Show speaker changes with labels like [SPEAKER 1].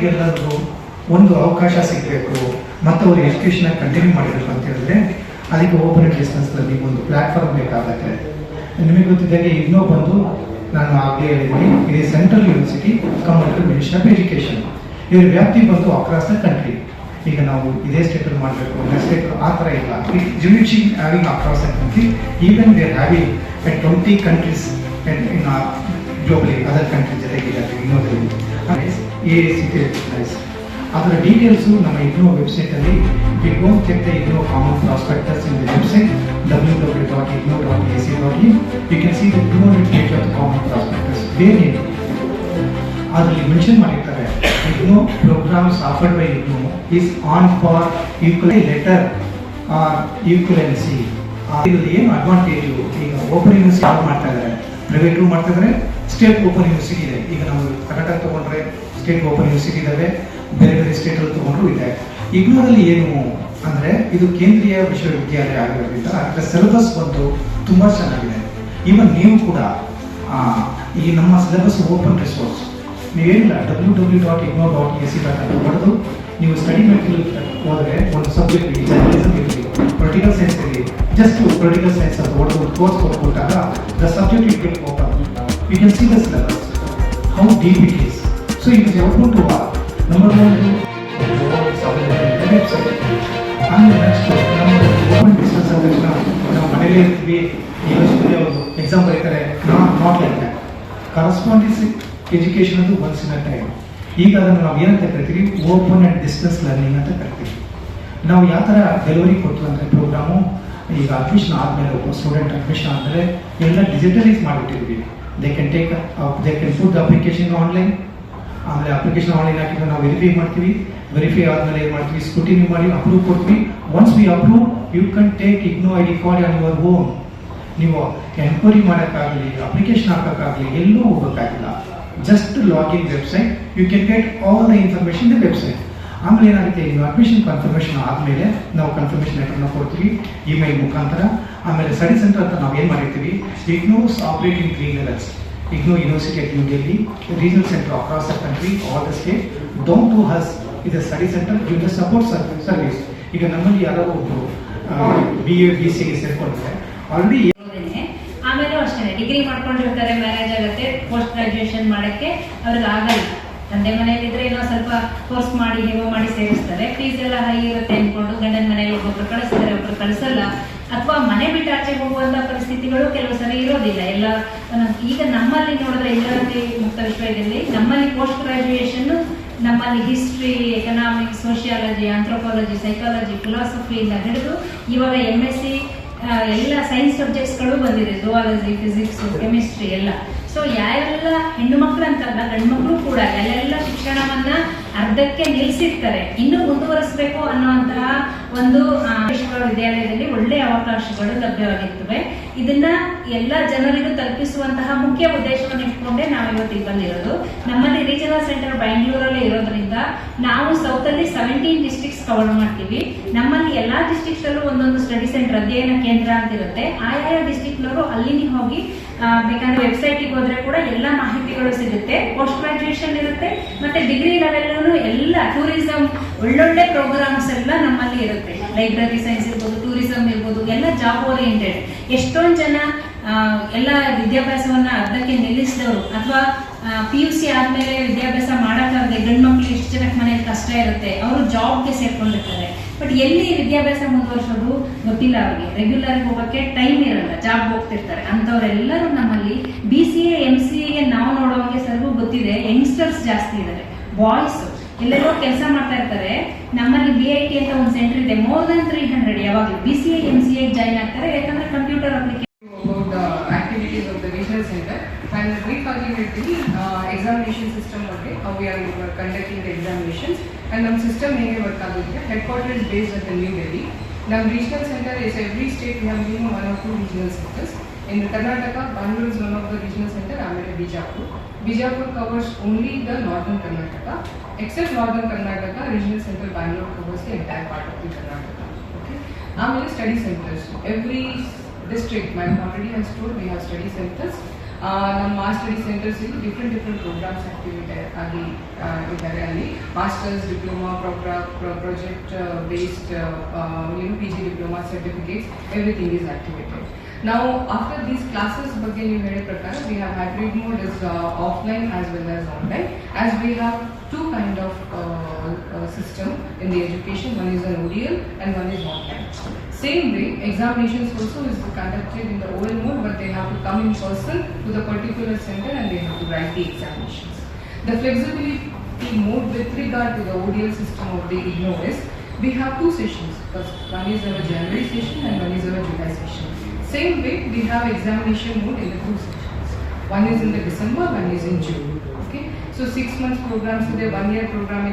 [SPEAKER 1] ಅಂಥವ್ರಿಗೆಲ್ಲರಿಗೂ ಒಂದು ಅವಕಾಶ ಸಿಗಬೇಕು ಮತ್ತು ಅವರು ಎಜುಕೇಷನ್ ಕಂಟಿನ್ಯೂ ಮಾಡಬೇಕು ಅಂತ ಹೇಳಿದ್ರೆ ಅದಕ್ಕೆ ಓಪನ್ ಡಿಸ್ಟೆನ್ಸ್ ಲರ್ನಿಂಗ್ ಒಂದು ಪ್ಲಾಟ್ಫಾರ್ಮ್ ಬೇಕಾಗುತ್ತೆ. ನಿಮಗೆ ಗೊತ್ತಿದ್ದಾಗೆ ಇನ್ನೂ ಬಂದು ನಾನು ಆಗಲೇ ಹೇಳಿದ್ದೀನಿ, ಇದೇ central university commercial ministry of education ಇವ್ರ ವ್ಯಾಪ್ತಿ ಬಂದು ಅಕ್ರಾಸ್ ದ ಕಂಟ್ರಿ ಈಗ ನಾವು ಇದೇ ಸ್ಟೇಟಲ್ಲಿ ಮಾಡಬೇಕು ನೆಕ್ಸ್ಟ್ ಸ್ಟೇಟ್ ಆ ಥರ ಇಲ್ಲ. It having across the country even there having at twenty countries in globally other country ಜೊತೆಗೆ ಇನ್ನೊಂದು ಎ ಸಿ ಅದರ ಡೀಟೇಲ್ಸು ನಮ್ಮ ಇಗ್ನೋ ವೆಬ್ಸೈಟಲ್ಲಿ we go check the IGNOU common prospectus in the website W W dot IGNOU dot A C dot in you can see the two hundred page of common prospectus ಬೇರೆ ಅದರಲ್ಲಿ mention ಮಾಡಿರ್ತಾರೆ IGNOU programmes offered by IGNOU is on for equal letter or equivalency ಇದರಲ್ಲಿ ಏನು advantage ಈಗ open university ಯಾರು ಮಾಡ್ತಾ ಇದ್ದಾರೆ. Private ಮಾಡ್ತಾ ಇದ್ದಾರೆ. ಸ್ಟೇಟ್ ಓಪನ್ ಯೂನಿವರ್ಸಿಟಿ ಇದೆ ಈಗ ನಾವು ಕರ್ನಾಟಕ ತಗೊಂಡ್ರೆ ಸ್ಟೇಟ್ ಓಪನ್ ಯೂನಿವರ್ಸಿಟಿ ಇದ್ದಾವೆ ಬೇರೆ ಬೇರೆ ಸ್ಟೇಟಲ್ಲಿ ತಗೊಂಡ್ರು ಇದೆ ಇಗ್ನೋರಲ್ಲಿ ಏನು ಅಂದರೆ ಇದು ಕೇಂದ್ರೀಯ ವಿಶ್ವವಿದ್ಯಾಲಯ ಆಗಿರೋದ್ರಿಂದ ಅದರ ಸಿಲೆಬಸ್ ಬಂದು ತುಂಬ ಚೆನ್ನಾಗಿದೆ. ಈವನ್ ನೀವು ಕೂಡ ಈ ನಮ್ಮ syllabus open resource ನೀವೇನಿಲ್ಲ W W dot IGNOU dot A C dot ಅಂತ ಹೊಡೆದು ನೀವು ಸ್ಟಡಿ ಮೆಟೀರಿಯಲ್ ಹೋದರೆ ಒಂದು ಸಬ್ಜೆಕ್ಟ್ ಜರ್ನಲಿಸಮ್ ಇರಲಿ ಪೊಲಿಟಿಕಲ್ ಸೈನ್ಸ್ ಇರಲಿ ಜಸ್ಟ್ ಪೊಲಿಟಿಕಲ್ ಸೈನ್ಸ್ ಅಂತ ಹೊಡೆದು ಒಂದು course ಕೊಟ್ಬಿಟ್ಟಾಗ the subject it open you can see this level, deep it is so it is open to all number one website ಆಮೇಲೆ next ನಮ್ಮ open distance ಆದ ನಾವು ಮನೇಲೇ ಇರ್ತೀವಿ ಯೂನಿವರ್ಸಿಟಿ ಅವರು ಎಕ್ಸಾಮ್ ಬರೀತಾರೆ not like that correspondence education ಅದು once in a time ಈಗ ಅದನ್ನು ನಾವು ಏನಂತ ಕರಿತೀವಿ? ಓಪನ್ ಆ್ಯಂಡ್ ಡಿಸ್ಟೆನ್ಸ್ ಲರ್ನಿಂಗ್ ಅಂತ ಕರಿತೀವಿ. ನಾವು ಯಾವ ಥರ ಡೆಲಿವರಿ ಕೊಡ್ತೀವಿ ಅಂದರೆ ಪ್ರೋಗ್ರಾಮು ಈಗ ಅಡ್ಮಿಷನ್ ಆದಮೇಲೆ ಒಬ್ಬ ಸ್ಟೂಡೆಂಟ್ ಅಡ್ಮಿಷನ್ ಆದಮೇಲೆ ಎಲ್ಲ digitalise ಮಾಡಿಬಿಟ್ಟಿದ್ವಿ. They can take they can food application online ಆಮೇಲೆ ಅಪ್ಲಿಕೇಶನ್ ಆನ್ಲೈನ್ ಹಾಕಿದ್ರೆ ನಾವು ವೆರಿಫೈ ಮಾಡ್ತೀವಿ. ವೆರಿಫೈ ಆದಮೇಲೆ ಏನು ಮಾಡ್ತೀವಿ? ಸ್ಕೂಟಿನಿ ಮಾಡಿ ಅಪ್ರೂವ್ ಕೊಡ್ತೀವಿ. Once we approve you can take IGNOU I D card on your own ನೀವು ಎನ್ಕ್ವೈರಿ ಮಾಡೋಕ್ಕಾಗಲಿ ಅಪ್ಲಿಕೇಶನ್ ಹಾಕೋಕ್ಕಾಗಲಿ, ಎಲ್ಲೂ ಹೋಗೋಕ್ಕಾಗಿಲ್ಲ. Just login website you can get all the information the website ಆಮೇಲೆ ಏನಾಗುತ್ತೆ ನೀವು ಅಡ್ಮಿಷನ್ ಕನ್ಫರ್ಮೇಷನ್ ಆದಮೇಲೆ ನಾವು ಕನ್ಫರ್ಮೇಷನ್ ಲೆಟರ್ನ ಕೊಡ್ತೀವಿ ಇಮೇಲ್ ಮುಖಾಂತರ. ಆಮೇಲೆ ಸ್ಟಡಿ ಸೆಂಟರ್ ಅಂತ ನಾವು ಏನು ಮಾಡಿರ್ತೀವಿ? IGNOU's operating three levels IGNOU university at New Delhi regional centre across the country all the state don't to has ಇದು study centre you the support service ಈಗ ನಮ್ಮಲ್ಲಿ ಯಾರೋ ಒಬ್ಬರು ಬಿ ಎ ಬಿ ಸಿಗೆ ಸೇರ್ಕೊಂಡಿದ್ದಾರೆ. ಆಲ್ರೆಡಿ
[SPEAKER 2] ಆಮೇಲೆ ಅಷ್ಟೇ. ಡಿಗ್ರಿ ಮಾಡ್ಕೊಂಡಿರ್ತಾರೆ marriage ಆಗುತ್ತೆ ಪೋಸ್ಟ್ ಗ್ರಾಜುಯೇಷನ್ ಮಾಡೋಕ್ಕೆ ಅವ್ರಿಗೆ ಆಗಲ್ಲ. ತಂದೆ ಮನೆಯಲ್ಲಿ ಇದ್ರೆ ಏನೋ ಸ್ವಲ್ಪ ಕೋರ್ಸ್ ಮಾಡಿ, ಹೇಗೋ ಮಾಡಿ ಸೇರಿಸ್ತಾರೆ ಫೀಸ್ ಎಲ್ಲ ಹೈ ಇರುತ್ತೆ ಅನ್ಕೊಂಡು ಗಂಡನ ಮನೇಲಿ ಒಬ್ಬೊಬ್ರು ಕಳಿಸ್ತಾರೆ, ಒಬ್ರು ಕಳಿಸಲ್ಲ. ಅಥವಾ ಮನೆ ಬಿಟ್ಟು ಆಚೆ ಹೋಗುವಂತ ಪರಿಸ್ಥಿತಿಗಳು ಕೆಲವು ಸರಿ ಇರೋದಿಲ್ಲ. ಎಲ್ಲ ಈಗ ನಮ್ಮಲ್ಲಿ ನೋಡಿದ್ರೆ ಇಂದಿರಾಗಾಂಧಿ ಮುಕ್ತ ವಿಶ್ವವಿದ್ಯಾಲಯದಲ್ಲಿ ನಮ್ಮಲ್ಲಿ ಪೋಸ್ಟ್ ಗ್ರಾಜುಯೇಷನ್ ನಮ್ಮಲ್ಲಿ history economics sociology anthropology psychology ಫಿಲಾಸಫಿಯಿಂದ ಹಿಡಿದು ಇವಾಗ ಎಂ ಎಸ್ ಸಿ ಎಲ್ಲ ಸೈನ್ಸ್ ಸಬ್ಜೆಕ್ಟ್ಸ್ಗಳು ಬಂದಿದೆ. ಜುವಾಲಜಿ ಫಿಸಿಕ್ಸ್ ಕೆಮಿಸ್ಟ್ರಿ ಎಲ್ಲ. ಸೊ ಯಾರೆಲ್ಲ ಹೆಣ್ಣು ಮಕ್ಕಳು ಅಂತಲ್ಲ ಗಂಡು ಮಕ್ಕಳು ಕೂಡ ಎಲ್ಲೆಲ್ಲ ಶಿಕ್ಷಣವನ್ನ ಅರ್ಧಕ್ಕೆ ನಿಲ್ಲಿಸಿರ್ತಾರೆ ಇನ್ನೂ ಮುಂದುವರಿಸಬೇಕು ಅನ್ನುವಂತಹ ಒಂದು ಆ, ವಿಶ್ವವಿದ್ಯಾಲಯದಲ್ಲಿ ಒಳ್ಳೆ ಅವಕಾಶಗಳು ಲಭ್ಯವಾಗಿರ್ತವೆ. ಇದನ್ನ ಎಲ್ಲ ಜನರಿಗೂ ತಲುಪಿಸುವಂತಹ ಮುಖ್ಯ ಉದ್ದೇಶವನ್ನು ಇಟ್ಕೊಂಡೇ ನಾವು ಇವತ್ತಿಗೆ ಬಂದಿರೋದು. ನಮ್ಮಲ್ಲಿ ರೀಜನಲ್ ಸೆಂಟರ್ ಬೆಂಗಳೂರಲ್ಲಿ ಇರೋದ್ರಿಂದ ನಾವು ಸೌತ್ ಅಲ್ಲಿ ಸೆವೆಂಟೀನ್ ಡಿಸ್ಟ್ರಿಕ್ಟ್ಸ್ ಕವರ್ ಮಾಡ್ತೀವಿ. ನಮ್ಮಲ್ಲಿ ಎಲ್ಲಾ ಡಿಸ್ಟ್ರಿಕ್ಟ್ಸ್ ಅಲ್ಲೂ ಒಂದೊಂದು ಸ್ಟಡಿ ಸೆಂಟರ್ ಅಧ್ಯಯನ ಕೇಂದ್ರ ಅಂತ ಇರುತ್ತೆ ಆಯಾ ಡಿಸ್ಟ್ರಿಕ್ಟ್ ನವರು ಅಲ್ಲಿಗೆ ಹೋಗಿ ಬೇಕಾದ್ರೆ ವೆಬ್ಸೈಟಿಗೆ ಹೋದ್ರೆ ಕೂಡ ಎಲ್ಲ ಮಾಹಿತಿಗಳು ಸಿಗುತ್ತೆ. ಪೋಸ್ಟ್ ಗ್ರಾಜುಯೇಷನ್ ಇರುತ್ತೆ. ಮತ್ತೆ ಡಿಗ್ರಿ ಲೆವೆಲ್ ಎಲ್ಲ ಟೂರಿಸಂ ಒಳ್ಳೊಳ್ಳೆ ಪ್ರೋಗ್ರಾಮ್ಸ್ ಎಲ್ಲ ನಮ್ಮಲ್ಲಿ ಇರುತ್ತೆ. ಲೈಬ್ರರಿ ಸೈನ್ಸ್ ಇರ್ಬೋದು ಟೂರಿಸಂ ಇರ್ಬೋದು, ಎಲ್ಲ ಜಾಬ್ ಓರಿಯೆಂಟೆಡ್ ಎಷ್ಟೊಂದು ಜನ ಎಲ್ಲ ವಿದ್ಯಾಭ್ಯಾಸವನ್ನ ಅರ್ಧಕ್ಕೆ ನಿಲ್ಲಿಸಿದವರು. ಅಥವಾ ಪಿ ಯು ಸಿ ಆದಮೇಲೆ ವಿದ್ಯಾಭ್ಯಾಸ ಮಾಡಕ್ಕಾಗದೆ ಗಂಡು ಮಕ್ಕಳು ಎಷ್ಟು ಜನಕ್ಕೆ ಮನೇಲಿ ಕಷ್ಟ ಇರುತ್ತೆ, ಅವರು ಜಾಬ್ಗೆ ಸೇರ್ಕೊಂಡಿರ್ತಾರೆ. ಬಟ್ ಎಲ್ಲಿ ವಿದ್ಯಾಭ್ಯಾಸ ಮುಂದುವರ್ಸೋದು ಗೊತ್ತಿಲ್ಲ ಅವ್ರಿಗೆ. ರೆಗ್ಯುಲರ್ ಹೋಗಕ್ಕೆ ಟೈಮ್ ಇರಲ್ಲ ಜಾಬ್ ಹೋಗ್ತಿರ್ತಾರೆ. ಅಂಥವರೆಲ್ಲರೂ ನಮ್ಮಲ್ಲಿ B C A M C ಎಗೆ ನಾವು ನೋಡೋಂಗೆ ಸರ್ಗೂ ಗೊತ್ತಿದೆ ಯಂಗ್ಸ್ಟರ್ಸ್ ಜಾಸ್ತಿ ಇದ್ದಾರೆ ಬಾಯ್ಸ್ ಎಲ್ಲರೂ ಕೆಲಸ ಮಾಡ್ತಾ ಇರ್ತಾರೆ. ನಮ್ಮಲ್ಲಿ ಬಿ ಐ ಟಿ ಅಂತ ಒಂದು ಸೆಂಟರ್ ಇದೆ ಮೋರ್ ದನ್ ತ್ರೀ ಹಂಡ್ರೆಡ್ ಯಾವಾಗಲೂ. B C A M C A join ಆಗ್ತಾರೆ, ಯಾಕಂದ್ರೆ
[SPEAKER 3] computer application activities of the regional center and brief ಆಗಿ ಹೇಳ್ತೀನಿ ಎಕ್ಸಾಮಿನೇಷನ್ ಸಿಸ್ಟಮ್ ಬಗ್ಗೆ how we are conducting the examinations and ನಮ್ಮ ಸಿಸ್ಟಮ್ ಹೇಗೆ work ಆಗುತ್ತೆ headquarter is based at the new Delhi ನಮ್ಮ regional center is every state we have been one or two regional centers in Karnataka Bangalore is one of the regional center ಆಮೇಲೆ Bijapur Bijapur covers only the northern Karnataka except northern Karnataka regional center Bangalore covers the entire part of the Karnataka okay ಆಮೇಲೆ study centres every district, my already has told, we have study centers. ನಮ್ಮ mass study centres ಇಲ್ಲಿ different different programmes activity ಆಗಿ ಆ, ಇದ್ದಾರೆ ಅಲ್ಲಿ masters diploma project based ಏನು P G diploma certificates everything is activated ನಾವು after these classes ಬಗ್ಗೆ ನೀವು ಹೇಳಿದ ಪ್ರಕಾರ we have hybrid mode is offline as well as online as we have two kind of system in the education one is an ODL and one is online. Same way, examinations also is conducted in the OL mode, but they have to come in person to the particular center and they have to write the examinations. The flexibility mode with regard to the ODL system of the IGNO is, we have two sessions. First, one is our January session and one is our July session. Same way, we have examination mode in the two sessions. One is in the December, one is in June. Okay. So six months programs are one year program